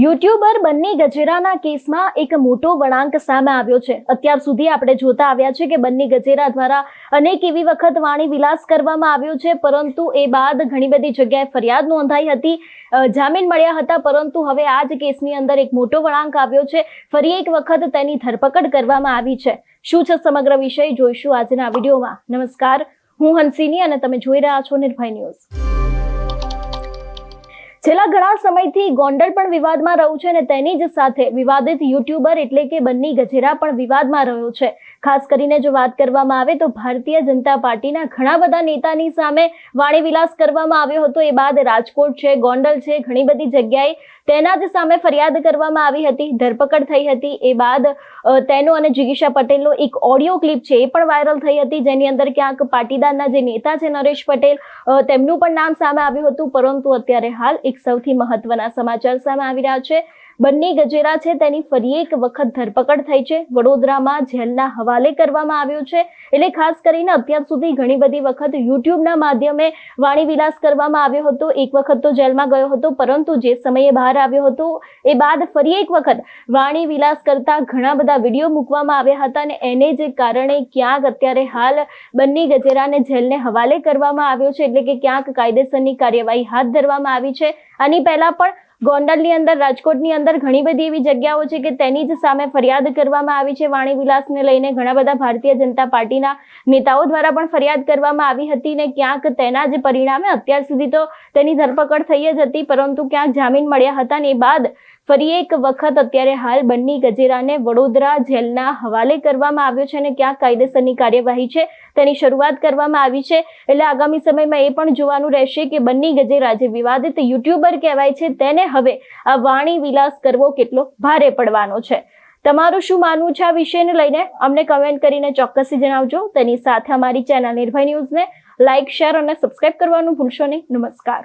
YouTuber Banni ગજેરાના કેસમાં એક મોટો વળાંક સામે આવ્યો છે. અત્યાર સુધી આપણે જોતા આવ્યા છે કે બન્ની ગજેરા દ્વારા અનેક એવી વખત વાણી વિલાસ કરવામાં આવ્યો છે, પરંતુ એ બાદ ઘણી બધી જગ્યાએ ફરિયાદ નોંધાઈ હતી જામીન મળ્યા હતા, પરંતુ હવે આ જ કેસની અંદર એક મોટો વળાંક આવ્યો છે. ફરી એક વખત તેની ધરપકડ કરવામાં આવી છે. શું છે સમગ્ર વિષય? જોઈશું આજના વિડીયોમાં. નમસ્કાર. હું હંસિની અને તમે જોઈ રહ્યા છો નિર્ભય ન્યૂઝ. છેલ્લા ઘણા સમયથી ગોંડલ પણ વિવાદમાં રહ્યું છે અને તેની જ સાથે વિવાદિત યુટ્યુબર એટલે કે બન્ની ગજેરા પણ વિવાદમાં રહ્યો છે. ખાસ કરીને જો વાત કરવામાં આવે તો ભારતીય જનતા પાર્ટીના ઘણા બધા નેતાની સામે વાણી વિલાસ કરવામાં આવ્યો હતો. એ બાદ રાજકોટ છે, ગોંડલ છે, ઘણી બધી જગ્યાએ તેના જ સામે ફરિયાદ કરવામાં આવી હતી, ધરપકડ થઈ હતી. એ બાદ તેનો અને જિગીશા પટેલનો એક ઓડિયો ક્લિપ છે, એ પણ વાયરલ થઈ હતી, જેની અંદર ક્યાંક પાટીદારના જે નેતા છે, નરેશ પટેલ તેમનું પણ નામ સામે આવ્યું હતું. પરંતુ અત્યારે હાલ એક સૌથી મહત્વના સમાચાર સામે આવી રહ્યા છે. બંને ગજેરા છે, તેની ફરી એક વખત ધરપકડ થઈ છે. વડોદરામાં જેલના હવાલે કરવામાં આવ્યો છે. એટલે ખાસ કરીને અત્યાર સુધી ઘણી બધી વખત યુટ્યુબના માધ્યમે વાણી વિલાસ કરવામાં આવ્યો હતો. એક વખત તો જેલમાં ગયો હતો, પરંતુ જે સમયે બહાર આવ્યો હતો, એ બાદ ફરી એક વખત વાણી વિલાસ કરતા ઘણા બધા વીડિયો મૂકવામાં આવ્યા હતા અને એને જ કારણે ક્યાંક અત્યારે હાલ બંને ગજેરાને જેલને હવાલે કરવામાં આવ્યો છે. એટલે કે ક્યાંક કાયદેસરની કાર્યવાહી હાથ ધરવામાં આવી છે. આની પહેલા પણ ગોંડલની અંદર, રાજકોટની અંદર ઘણી બધી એવી જગ્યાઓ છે કે તેની જ સામે ફરિયાદ કરવામાં આવી છે. વાણી વિલાસને લઈને ઘણા બધા ભારતીય જનતા પાર્ટીના નેતાઓ દ્વારા પણ ફરિયાદ કરવામાં આવી હતી ને ક્યાંક તેના જ પરિણામે અત્યાર સુધી તો તેની ધરપકડ થઈ જ હતી, પરંતુ ક્યાંક જામીન મળ્યા હતા ને બાદ ફરી એક વખત અત્યારે હાલ બંની ગજેરાને વડોદરા જેલના હવાલે કરવામાં આવ્યો છે અને ક્યાંક કાયદેસરની કાર્યવાહી છે તેની શરૂઆત કરવામાં આવી છે. એટલે આગામી સમયમાં એ પણ જોવાનું રહેશે કે બંની ગજેરા જે વિવાદિત યુટ્યુબર કહેવાય છે, તેને હવે આ વાણી વિલાસ કરવો કેટલો ભારે પડવાનો છે. તમારું શું માનવું છે આ વિષયને લઈને? અમને કમેન્ટ કરીને ચોક્કસથી જણાવજો. તેની સાથે અમારી ચેનલ નિર્ભય ન્યૂઝને લાઇક શેર અને સબસ્ક્રાઇબ કરવાનું ભૂલશો નહીં. નમસ્કાર.